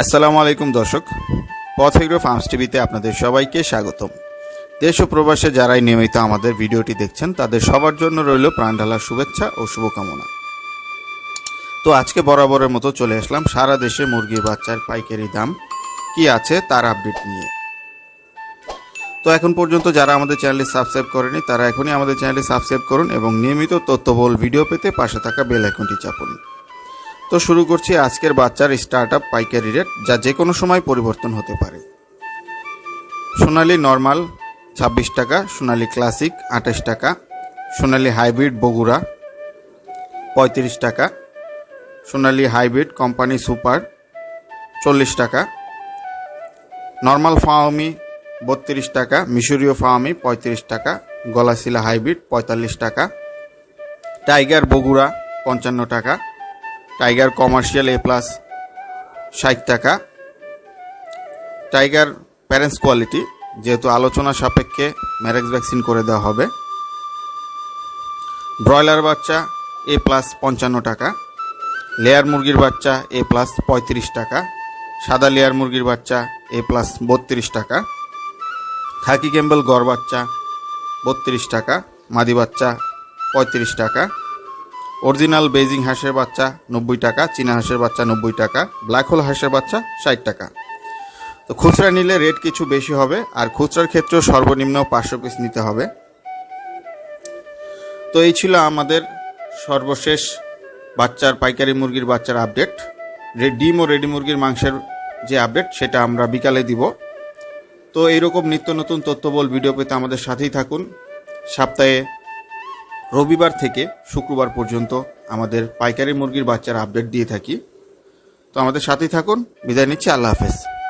আসসালামু আলাইকুম দর্শক। পথ এগ্রো ফার্মস টিভিতে আপনাদের সবাইকে স্বাগতম। দেশ ও প্রবাসে যারাই নিয়মিত আমাদের ভিডিওটি দেখছেন, তাদের সবার জন্য রইল প্রাণঢালার শুভেচ্ছা ও শুভকামনা। তো আজকে বরাবরের মতো চলে আসলাম সারা দেশে মুরগির বাচ্চার পাইকারি দাম। কি আছে তার আপডেট নিয়ে। তো এখন পর্যন্ত যারা আমাদের চ্যানেলটি সাবস্ক্রাইব করেনি, তারা এখনই আমাদের চ্যানেলটি সাবস্ক্রাইব করুন এবং নিয়মিত তথ্যবহুল ভিডিও পেতে পাশে থাকা বেল আইকনটি চাপুন। তো শুরু করছি আজকের বাচ্চার স্টার্ট আপ পাইকারি রেট যা যে কোনো সময় পরিবর্তন হতে পারে। সোনালি নর্মাল ছাব্বিশ টাকা, সোনালি ক্লাসিক আঠাশ টাকা, সোনালি হাইব্রিড বগুড়া, পঁয়ত্রিশ টাকা, সোনালি হাইব্রিড কোম্পানি সুপার চল্লিশ টাকা নর্মাল ফাওমি, বত্রিশ টাকা, মিশরীয় ফাওমি, পঁয়ত্রিশ টাকা, গলাশিলা হাইব্রিড পঁয়তাল্লিশ টাকা, টাইগার বগুড়া, পঞ্চান্ন টাকা টাইগার কমার্শিয়াল এ প্লাস ষাট টাকা। টাইগার প্যারেন্টস কোয়ালিটি, যেহেতু আলোচনা সাপেক্ষে ম্যারেজ ভ্যাকসিন করে দেওয়া হবে। ব্রয়লার বাচ্চা এ প্লাস পঞ্চান্ন টাকা, লেয়ার মুরগির বাচ্চা এ প্লাস পঁয়ত্রিশ টাকা, সাদা লেয়ার মুরগির বাচ্চা এ প্লাস বত্রিশ টাকা, খাকি ক্যাম্বেল গড় বাচ্চা বত্রিশ টাকা, মাদি বাচ্চা পঁয়ত্রিশ টাকা অরিজিনাল বেজিং হাঁসের বাচ্চা নব্বই টাকা, চীনা হাঁসের বাচ্চা নব্বই টাকা, ব্ল্যাক হোল হাঁসের বাচ্চা ষাট টাকা। তো খুচরা নিলে রেট কিছু বেশি হবে, আর খুচরার ক্ষেত্রেও সর্বনিম্ন পাঁচশো পিস নিতে হবে। তো এই ছিল আমাদের সর্বশেষ বাচ্চার, পাইকারি মুরগির বাচ্চার আপডেট। ডিম ও রেডি মুরগির মাংসের যে আপডেট, সেটা আমরা বিকালে দিব। তো এইরকম নিত্য নতুন তথ্যবল ভিডিও পেতে আমাদের সাথেই থাকুন। সপ্তাহে রবিবার থেকে শুক্রবার পর্যন্ত আমাদের পাইকারি মুরগির বাচ্চার আপডেট দিয়ে থাকি। তো আমাদের সাথেই থাকুন। বিদায় নিচ্ছি। আল্লাহ হাফেজ।